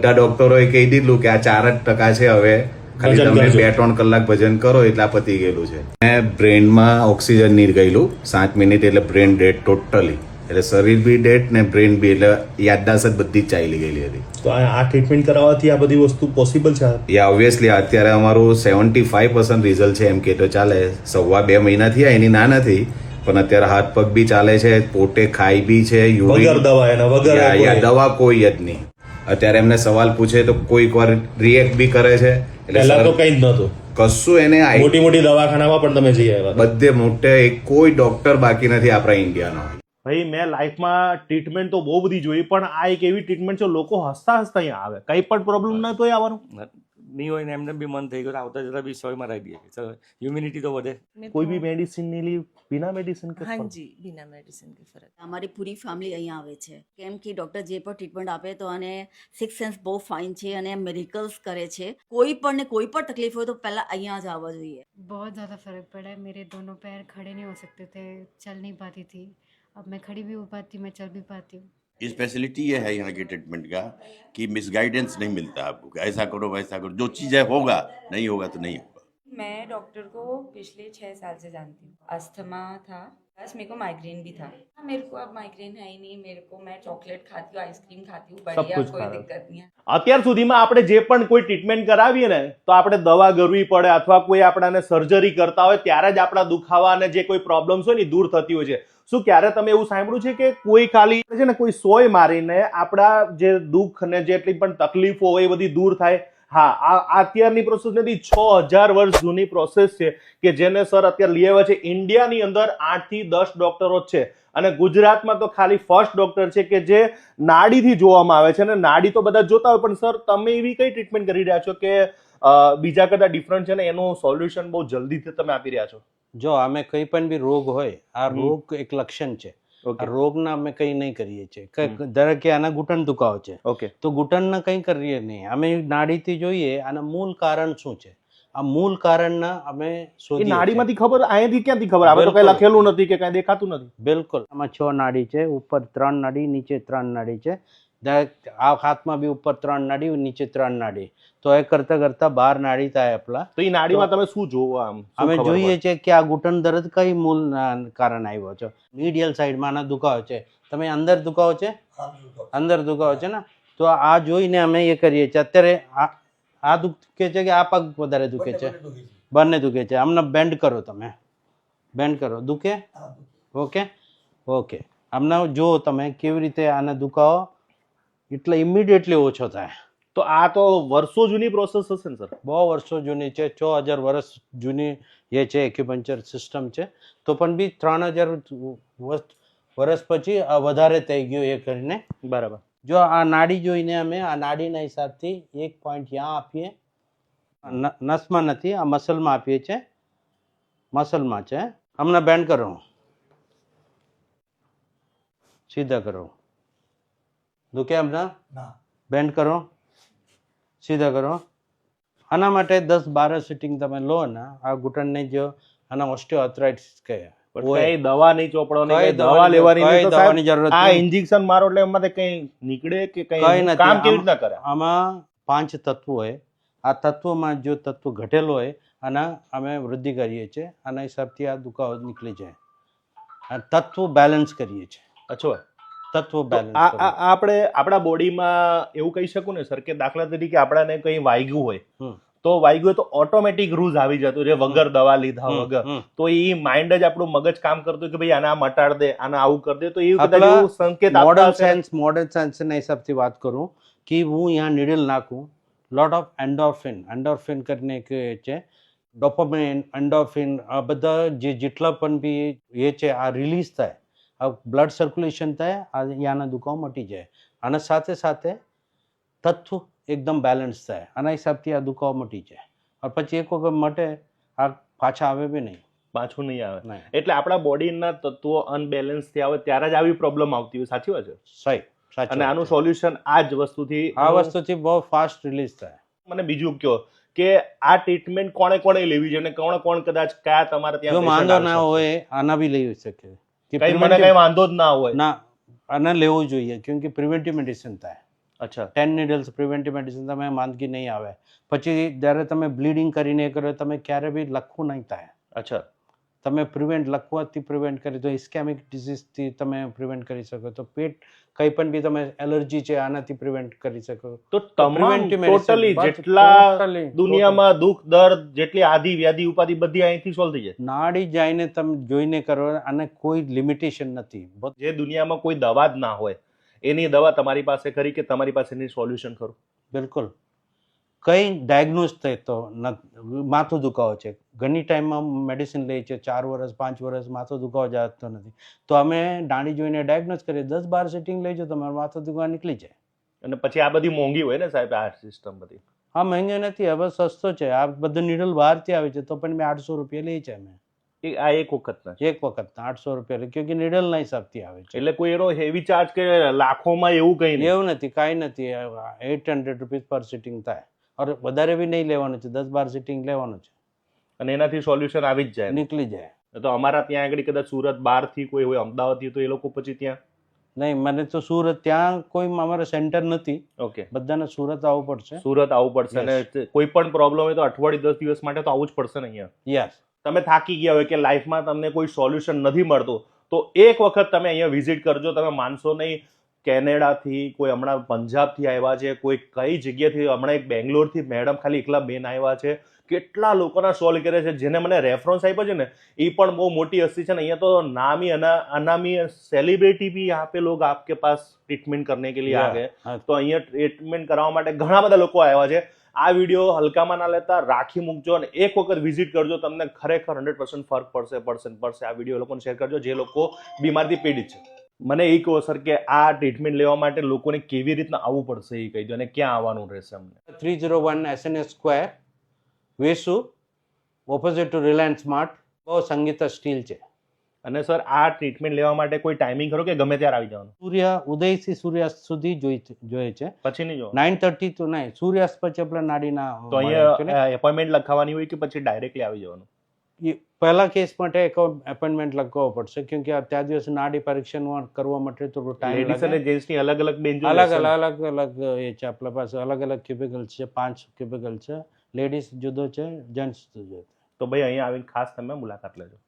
બધા ડોક્ટરોએ કહી દીધું કે આ ચાર જ ટકા છે હવે. ખાલી તમે બે ત્રણ કલાક ભજન કરો એટલે આ પતી ગયેલું છે. મેં બ્રેનમાં ઓક્સિજન નહીં ગયેલું સાત મિનિટ એટલે બ્રેન ડેડ ટોટલી. એટલે શરીર બી ડેડ ને બ્રેન બી એટલે યાદદાસ્ત જ બધી જ ચાલી ગયેલી હતી. તો આ ટ્રીટમેન્ટ કરાવવાથી આ બધી વસ્તુ પોસિબલ છે? યા ઓબ્વિયસલી અત્યારે અમારું સેવન્ટી ફાઈવ પર્સન્ટ રિઝલ્ટ છે એમ કે તો ચાલે. સવા બે મહિના થયા એની ના નથી. પણ અત્યારે હાથ પગ બી ચાલે છે પોતે ખાઈ બી છે યુરિન દવા એના વગર દવા કોઈ જ નહીં. અત્યારે એમને સવાલ પૂછે તો કોઈક વાર રિએક્ટ બી કરે છે. એટલે પહેલા તો કઈ જ નહોતું. કશું એને મોટી મોટી દવાખાનામાં પણ તમે જઈ આવ્યા બધે મોટે કોઈ ડોક્ટર બાકી નથી આપણા ઇન્ડિયાનો ભાઈ મેં લાઈફમાં ટ્રીટમેન્ટ તો બહુ બધી જોઈ પણ આ એક એવી ટ્રીટમેન્ટ છે લોકો હસતા હસતા અહીંયા આવે. કઈ પણ પ્રોબ્લેમ ન તોય આવવાનું. નહીં હોય ને એમને બી મન થઈ ગયું તો આવતા જતા બી સોયમાં રહી દઈએ ચલો ઇમ્યુનિટી તો વધે मेरे કોઈ को- બી મેડિસિન ની લી बिना मेडिसिन के हाँ फर्क? जी बिना मेडिसिन के फर्क અમારી પૂરી ફેમિલી અહીંયા આવે છે કેમ કે ડૉક્ટર જે પણ ટ્રીટમેન્ટ આપે તો અને સિક્સ સેન્સ બહુ ફાઇન છે અને મેડિકલ્સ કરે છે કોઈ પણ ને કોઈ પણ તકલીફ હોય તો પહેલાં અહીંયા જ આવવા જોઈએ बहुत ज़्यादा फ़र्क पड़ा है मेरे दोनों पैर खड़े नहीं हो सकते थे चल नहीं पाती थी अब मैं खड़ी भी हो पाती मैं चल भी पाती हूँ ये स्पेशलिटी ये है यहाँ के ट्रीटमेंट का कि मिसगाइडेंस नहीं मिलता आपको कि ऐसा करो वैसा करो जो चीज़ है होगा नहीं होगा तो नहीं होगा मैं डॉक्टर को पिछले छः साल से जानती हूँ अस्थमा था प्लस मेरे को माइग्रेन भी था हाँ, मेरे को अब माइग्रेन है ही नहीं मेरे को मैं चॉकलेट खाती हूँ आइसक्रीम खाती हूँ बढ़िया कुछ कोई खा रहे हो। दिक्कत नहीं है અત્યાર સુધીમાં આપણે જે પણ કોઈ ટ્રીટમેન્ટ કરાવીએ ને તો આપણે દવા કરવી પડે અથવા કોઈ આપણાને સર્જરી કરતા હોય ત્યારે જ આપણા દુખાવા અને જે કોઈ પ્રોબ્લેમ્સ હોય ને ઈ દૂર થતી હોય છે શું ક્યારે તમે એવું સાંભળ્યું છે કે કોઈ ખાલી છે ને, કોઈ સોય મારીને આપણા જે દુઃખ ને જેટલી પણ તકલીફો હોય એ બધી દૂર થાય? હા, આ અત્યારની પ્રોસેસ નથી, છ હજાર વર્ષ જૂની પ્રોસેસ છે કે જેને સર અત્યારે લઈ આવ્યા છે. ઇન્ડિયાની અંદર આઠથી દસ ડોક્ટરો છે. અને ગુજરાતમાં તો ખાલી ફર્સ્ટ ડોક્ટર છે કે જે નાડીથી જોવામાં આવે છે અને નાડી તો બધા જોતા હોય, પણ સર તમે એવી કઈ ટ્રીટમેન્ટ કરી રહ્યા છો કે બીજા કરતા ડિફરન્ટ છે ને એનું સોલ્યુશન બહુ જલ્દીથી તમે આપી રહ્યા છો. જો અમે કંઈ પણ બી રોગ હોય આ રોગ એક લક્ષણ છે. રોગના અમે કંઈ નહીં કરીએ છીએ. ધારો કે આના ઘૂંટણ દુખાવો છે. ઓકે તો ઘૂંટણના કંઈ કરીએ નહીં. અમે નાડીથી જોઈએ આના મૂળ કારણ શું છે? આ મૂળ કારણના અમે શોધી. નાડીમાંથી ખબર અહીંયાથી ક્યાંથી ખબર? આવે તો કઈ લખેલું નથી કે કઈ દેખાતું નથી. બિલકુલ. આમાં છ નાડી છે ઉપર ત્રણ નાડી નીચે ત્રણ નાડી છે. આ હાથમાં બી ઉપર ત્રણ નાડી નીચે ત્રણ નાડી. તો એ કરતા કરતા બાર નાડી થાય આપલા. તો એ નાડીમાં તમે શું જોવો આમ? અમે જોઈએ? છે કે આ ઘૂંટણ દર્દ કઈ મૂળ કારણ આવ્યો છે? મીડિયલ સાઈડમાં આના દુખાવો છે. તમે અંદર દુખાવો છે? અંદર દુખાવો છે ને? તો આ જોઈને અમે એ કરીએ છીએ. અત્યારે આ આ દુખે છે કે આ પગ વધારે દુખે છે? બંને દુખે છે. આમને બેન્ડ કરો તમે. બેન્ડ કરો. દુખે? ઓકે? ઓકે. આમને જુઓ તમે કેવી રીતે આને દુખાવો એટલે ઇમિડિયેટલી ઓછો થાય. તો આ તો વર્ષો જૂની પ્રોસેસ હશે ને સર બહુ વર્ષો જૂની છે છ હજાર વર્ષ જૂની એ છે એક્યુપંચર સિસ્ટમ છે. તો પણ બી ત્રણ હજાર વર્ષ પછી આ વધારે થઈ ગયું એ કરીને. બરાબર. જો આ નાડી જોઈને અમે આ નાડીના હિસાબથી એક પોઈન્ટ ત્યાં આપીએ. નસમાં નથી આ મસલમાં આપીએ છીએ મસલમાં છે. હમણાં બેન્ડ કરો. સીધા કરો. દુખે હમણાં બેન્ડ કરો. સીધા કરો. આના માટે દસ બાર સિટિંગ તમે લો ને આ ઘૂંટણને જો આના ઓસ્ટિયોઆર્થરાઇટિસ કહે. પણ કઈ દવા નહીં ચોપડવાની કઈ કઈ દવા લેવાની નહીં દવાની જરૂરત આ ઇન્જેક્શન મારો એટલે એમાંથી કઈ નીકળે કે કઈ કઈ કામ કેવી રીતના કરે? આમાં પાંચ તત્વો હોય. આ તત્વોમાં જો તત્વ ઘટેલો હોય આના અમે વૃદ્ધિ કરીએ છીએ. આના હિસાબથી આ દુખાવો નીકળી જાય. આ તત્વો બેલેન્સ કરીએ છીએ. અચ્છા. તત્વો બેલેન્સ આપણે આપણા બોડીમાં એવું કહી શકું ને સર કે દાખલા તરીકે આપણાને કઈ વાગ્યું હોય તો વાગ્યું તો ઓટોમેટિક રૂઝ આવી જતું છે વગર દવા લીધા વગર. તો એ માઇન્ડ જ આપણું મગજ કામ કરતું કે ભાઈ આને મટાડ દે આને આવું કરી દે તો એ કદાચ સંકેત મોડર્ન સાયન્સ મોડર્ન સાયન્સના હિસાબથી વાત કરું કે હું અહીંયા નીડલ નાખું લોટ ઓફ એન્ડોર્ફિન એન્ડોર્ફિન કરીને એક છે ડોપોમેન એન્ડોર્ફિન આ બધા જે જેટલા પણ બી એ છે આ રિલીઝ થાય બ્લડ સર્ક્યુલેશન થાય અહીંયાના દુખાવો મટી જાય. અને સાથે સાથે તથ્થું એકદમ બેલેન્સ થાય. આના હિસાબથી આ દુખાવો મટી જાય. અને પછી એક વખત મટે આ પાછા આવે બી નહીં. પાછું નહીં આવે. એટલે આપણા બોડીના તત્વો અનબેલેન્સથી આવે ત્યારે જ આવી પ્રોબ્લેમ આવતી હોય. સાચી વાત છે? સહી અને આનું સોલ્યુશન આ જ વસ્તુથી આ વસ્તુથી બહુ ફાસ્ટ રિલીઝ થાય. મને બીજું કયો કે આ ટ્રીટમેન્ટ કોણે કોણે લેવી જોઈએ અને કોણ કોણ કદાચ કયા તમારે ત્યાં વાંધો ના હોય આના બી લઈ શકે. કે મને કઈ વાંધો જ ના હોય. ના આને લેવું જોઈએ કેમ કે પ્રિવેન્ટિવ મેડિસિન થાય. અચ્છા. ટેન નીડલ્સ પ્રિવેન્ટિવ મેડિસિન તમે માંદગી નહીં આવે. પછી જ્યારે તમે બ્લીડિંગ કરીને કરો તમે ક્યારે બી લખવું નહીં થાય. અચ્છા. તમે પ્રિવેન્ટ લખવાથી પ્રિવેન્ટ કરી તો ઇસ્કેમિક ડિઝીઝથી તમે પ્રિવેન્ટ કરી શકો. તો પેટ કંઈ પણ બી તમે એલર્જી છે આનાથી પ્રિવેન્ટ કરી શકો. તો તમામ ટોટલી જેટલા દુનિયામાં દુઃખ દર્દ જેટલી આદિ વ્યાધિ ઉપાધિ બધી અહીંથી સોલ્વ થઈ જાય. નાડી જઈને તમે જોઈને કરો અને કોઈ લિમિટેશન નથી. જે દુનિયામાં કોઈ દવા જ ના હોય એની દવા તમારી પાસે ખરી કે તમારી પાસે એની સોલ્યુશન ખરું? બિલકુલ. કંઈ ડાયગ્નોઝ થાય તો માથું દુખાવો છે. ઘણી ટાઈમમાં મેડિસિન લઈએ છીએ ચાર વર્ષ પાંચ વર્ષ માથું દુખાવો જતો નથી. તો અમે દાંડી જોઈને ડાયગ્નોઝ કરીએ. દસ બાર સિટિંગ લઈ જાઓ તમારું માથું દુખાવા નીકળી જાય. અને પછી આ બધી મોંઘી હોય ને સાહેબ આ સિસ્ટમ બધી? હા મહેંગી નથી. હવે સસ્તો છે. આ બધું નીડલ બહારથી આવે છે તો પણ મેં આઠસો રૂપિયા લઈ છે અમે. આ એક વખતના? એક વખત આઠસો રૂપિયા લઈ. ક્યોંકि નીડલના હિસાબથી આવે છે. એટલે કોઈ એનો હેવી ચાર્જ કે લાખોમાં એવું કંઈ એવું નથી. કાંઈ નથી. એટ હંડ્રેડ રૂપીઝ પર સિટિંગ થાય. ઓર વધારે બી નહીં લેવાનું છે દસ બાર સિટિંગ લેવાનું છે. અને એનાથી સોલ્યુશન આવી જ જાય. નીકળી જાય. તો અમારા ત્યાં આગળ કદાચ સુરત બહારથી કોઈ હોય અમદાવાદથી તો એ લોકો પછી ત્યાં? નહીં મને તો સુરત ત્યાં કોઈ અમારે સેન્ટર નથી. ઓકે. બધાને સુરત આવવું પડશે. સુરત આવવું પડશે અને. કોઈ પણ પ્રોબ્લેમ હોય તો અઠવાડિયે દસ દિવસ માટે તો આવવું જ પડશે ને અહીંયા? યસ તમે થાકી ગયા હોય કે લાઈફમાં તમને કોઈ સોલ્યુશન નથી મળતું તો એક વખત તમે અહીંયા વિઝિટ કરજો તમે માનશો નહીં. કેનેડાથી કોઈ હમણાં પંજાબથી આવ્યા છે કોઈ કઈ જગ્યાથી હમણાં એક બેંગ્લોરથી મેડમ ખાલી એકલા બેન આવ્યા છે. કેટલા લોકોના સોલ્વ કરે છે જેને મને રેફરન્સ આપ્યો છે ને એ પણ બહુ મોટી હસ્તી છે ને અહીંયા તો નામી અનામી સેલિબ્રિટી બી યહાં પે લોગ આપકે પાસ ટ્રીટમેન્ટ કરને કે લીએ આ ગયે તો અહીંયા ટ્રીટમેન્ટ કરાવવા માટે ઘણા બધા લોકો આવ્યા છે. આ વીડિયો હલકામાં ના લેતા રાખી મૂકજો અને એક વખત વિઝિટ કરજો તમને ખરેખર હંડ્રેડ પર્સન્ટ ફરક પડશે પડશે પડશે. આ વીડિયો લોકોને શેર કરજો જે લોકો બીમારથી પીડિત છે. મને એ કહો સર કે આ ટ્રીટમેન્ટ લેવા માટે લોકોને કેવી રીતના આવવું પડશે એ કહી દો અને ક્યાં આવવાનું રહેશે અમને? Three zero one SNS square Vesu opposite to Reliance smart બહુ સંગીતા સ્ટીલ છે. અને સર આ ટ્રીટમેન્ટ લેવા માટે કોઈ ટાઈમિંગ ખરો કે ગમે ત્યારે આવી જવાનું? સૂર્ય ઉદયથી સૂર્યાસ્ત સુધી જોઈ જોઈએ છે. પછી નહીં જો નાઇન થર્ટી તો નહીં સૂર્યાસ્ત પછી આપણે નાડીના તો અહીંયા એપોઇન્ટમેન્ટ લખાવાની હોય કે પછી ડાયરેક્ટલી આવી જવાનું? પહેલા કેસ માટે એક એપોઇન્ટમેન્ટ લગાવવો પડશે કેમ કે ત્યાં દિવસે નાડી પરીક્ષણ કરવા માટે થોડું ટાઈમ લેડીઝ અને જેન્ટ્સની અલગ અલગ બેન્ચ અલગ અલગ અલગ અલગ એ છે આપણા પાસે અલગ અલગ ક્યુબિકલ છે પાંચ ક્યુબિકલ છે. લેડીઝ જુદો છે જેન્ટ્સ જુદો છે. તો ભાઈ અહીંયા આવીને ખાસ તમે મુલાકાત લેજો.